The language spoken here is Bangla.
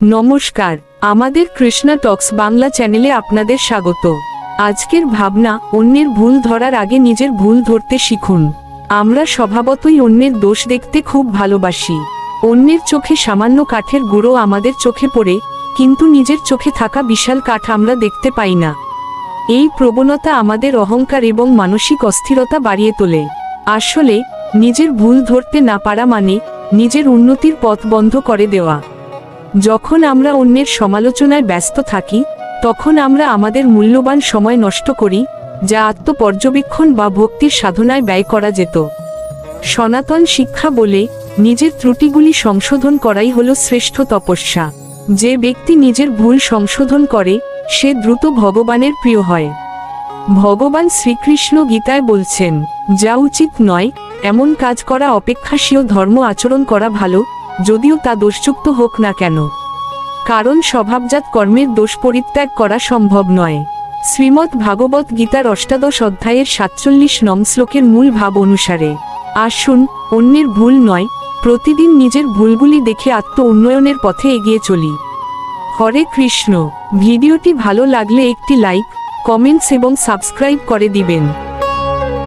নমস্কার, আমাদের কৃষ্ণা টক্স বাংলা চ্যানেলে আপনাদের স্বাগত। আজকের ভাবনা, অন্যের ভুল ধরার আগে নিজের ভুল ধরতে শিখুন। আমরা স্বভাবতই অন্যের দোষ দেখতে খুব ভালোবাসি। অন্যের চোখে সামান্য কাঠের গুঁড়ো আমাদের চোখে পড়ে, কিন্তু নিজের চোখে থাকা বিশাল কাঠ আমরা দেখতে পাই না। এই প্রবণতা আমাদের অহংকার এবং মানসিক অস্থিরতা বাড়িয়ে তোলে। আসলে, নিজের ভুল ধরতে না পারা মানে নিজের উন্নতির পথ বন্ধ করে দেওয়া। যখন আমরা অন্যের সমালোচনায় ব্যস্ত থাকি, তখন আমরা আমাদের মূল্যবান সময় নষ্ট করি, যা আত্মপর্যবেক্ষণ বা ভক্তির সাধনায় ব্যয় করা যেত। সনাতন শিক্ষা বলে, নিজের ত্রুটিগুলি সংশোধন করাই হল শ্রেষ্ঠ তপস্যা। যে ব্যক্তি নিজের ভুল সংশোধন করে, সে দ্রুত ভগবানের প্রিয় হয়। ভগবান শ্রীকৃষ্ণ গীতায় বলছেন, যা উচিত নয়, এমন কাজ করা অপেক্ষা ধর্ম আচরণ করা ভালো যদিও তা দোষযুক্ত হোক না কেন। কারণ স্বভাবজাত কর্মের দোষ পরিত্যাগ করা সম্ভব নয়। শ্রীমদ্ ভাগবত গীতার অষ্টাদশ অধ্যায়ের সাতচল্লিশ নম শ্লোকের মূল ভাব অনুসারে আসুন অন্যের ভুল নয়, প্রতিদিন নিজের ভুলগুলি দেখে আত্ম উন্নয়নের পথে এগিয়ে চলি। হরে কৃষ্ণ, ভিডিওটি ভালো লাগলে একটি লাইক, কমেন্টস এবং সাবস্ক্রাইব করে দিবেন।